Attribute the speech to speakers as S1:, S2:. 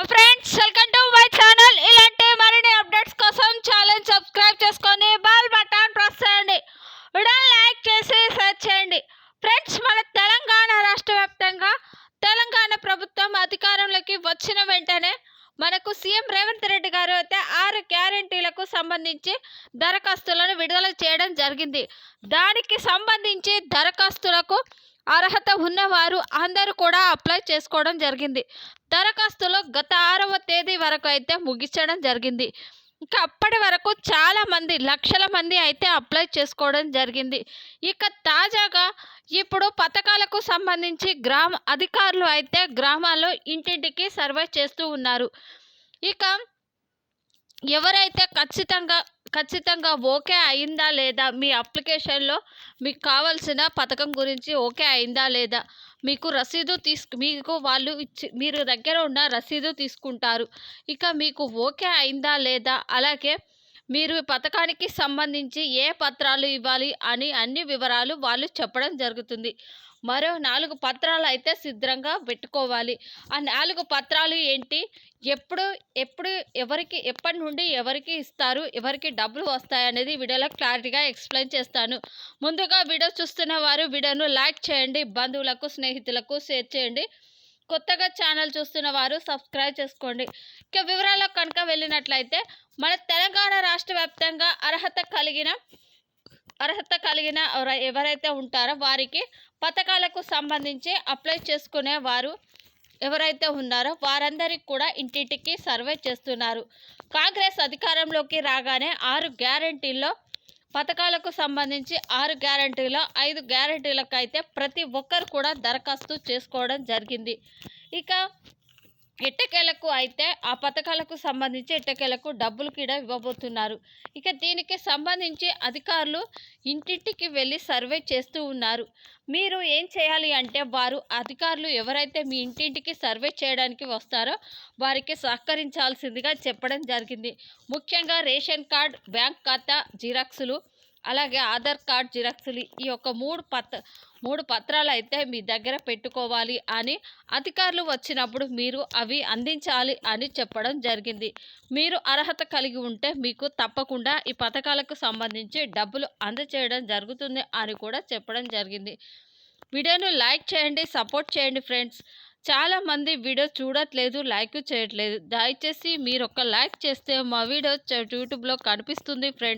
S1: Friends welcome to my channel ఇలాంటి మరిన్ని updates కోసం ఛానల్ సబ్స్క్రైబ్ చేసుకొని బెల్ బటన్ ప్రెస్ చేయండి వీడియోని లైక్ చేసి షేర్ చేయండి ఫ్రెండ్స్ మన తెలంగాణ రాష్ట్ర వ్యాప్తంగా తెలంగాణ ప్రభుత్వం అధికారంలోకి వచ్చిన వెంటనే మేరకు సీఎం రేవంత్ రెడ్డి గారు అయితే ఆరు గ్యారెంటీలకు సంబంధించి దరఖాస్తులను విడుదల చేయడం జరిగింది. దానికి సంబంధించి దరఖాస్తులకు అర్హత ఉన్నవారు అందరూ కూడా అప్లై చేసుకోవడం జరిగింది. దరఖాస్తులు గత ఆరవ తేదీ వరకు అయితే ముగించడం జరిగింది. ఇంకా అప్పటి వరకు చాలామంది లక్షల మంది అయితే అప్లై చేసుకోవడం జరిగింది. ఇక తాజాగా ఇప్పుడు పథకాలకు సంబంధించి గ్రామ అధికారులు అయితే గ్రామాల్లో ఇంటింటికి సర్వే చేస్తూ ఉన్నారు. ఇక ఎవరైతే ఖచ్చితంగా ఖచ్చితంగా ఓకే అయిందా లేదా మీ అప్లికేషన్లో మీకు కావాల్సిన పథకం గురించి ఓకే అయిందా లేదా మీకు రసీదు తీసుకు మీకు వాళ్ళు ఇచ్చి మీరు దగ్గర ఉన్న రసీదు తీసుకుంటారు. ఇక మీకు ఓకే అయిందా లేదా అలాగే మీరు పథకానికి సంబంధించి ఏ పత్రాలు ఇవ్వాలి అని అన్ని వివరాలు వాళ్ళు చెప్పడం జరుగుతుంది. మరో నాలుగు పత్రాలు అయితే సిద్ధంగా పెట్టుకోవాలి. ఆ నాలుగు పత్రాలు ఏంటి? ఎప్పుడు ఎప్పుడు ఎవరికి ఎప్పటి నుండి ఎవరికి ఇస్తారు? ఎవరికి డబ్బులు వస్తాయి అనేది వీడియోలో క్లారిటీగా ఎక్స్ప్లెయిన్ చేస్తాను. ముందుగా వీడియో చూస్తున్న వారు వీడియోను లైక్ చేయండి. బంధువులకు స్నేహితులకు షేర్ చేయండి. కొత్తగా ఛానల్ చూస్తున్న వారు సబ్స్క్రైబ్ చేసుకోండి. ఇక వివరాల్లో కనుక వెళ్ళినట్లయితే మన తెలంగాణ రాష్ట్ర వ్యాప్తంగా అర్హత కలిగిన అర్హత కలిగిన ఎవరైతే ఉంటారో వారికి పథకాలకు సంబంధించి అప్లై చేసుకునే వారు ఎవరైతే ఉన్నారో వారందరికీ కూడా ఇంటింటికి సర్వే చేస్తున్నారు. కాంగ్రెస్ అధికారంలోకి రాగానే ఆరు గ్యారంటీల్లో పథకాలకు సంబంధించి ఆరు గ్యారంటీలో ఐదు గ్యారంటీలకు అయితే ప్రతి ఒక్కరు కూడా దరఖాస్తు చేసుకోవడం జరిగింది. ఇక ఎట్టకేలకు అయితే ఆ పథకాలకు సంబంధించి ఎట్టకేలకు డబ్బులు కూడా ఇవ్వబోతున్నారు. ఇక దీనికి సంబంధించి అధికారులు ఇంటింటికి వెళ్ళి సర్వే చేస్తూ ఉన్నారు. మీరు ఏం చేయాలి అంటే వారు అధికారులు ఎవరైతే మీ ఇంటింటికి సర్వే చేయడానికి వస్తారో వారికి సహకరించాల్సిందిగా చెప్పడం జరిగింది. ముఖ్యంగా రేషన్ కార్డ్ బ్యాంక్ ఖాతా జిరాక్సులు అలాగే ఆధార్ కార్డ్ జిరాక్సులు ఈ యొక్క మూడు పత్ర మూడు పత్రాలు అయితే మీ దగ్గర పెట్టుకోవాలి అని అధికారులు వచ్చినప్పుడు మీరు అవి అందించాలి అని చెప్పడం జరిగింది. మీరు అర్హత కలిగి ఉంటే మీకు తప్పకుండా ఈ పథకాలకు సంబంధించి డబ్బులు అందచేయడం జరుగుతుంది అని కూడా చెప్పడం జరిగింది. వీడియోను లైక్ చేయండి సపోర్ట్ చేయండి ఫ్రెండ్స్. చాలామంది వీడియో చూడట్లేదు లైక్ చేయట్లేదు. దయచేసి మీరు ఒక లైక్ చేస్తే మా వీడియో యూట్యూబ్లో కనిపిస్తుంది ఫ్రెండ్స్.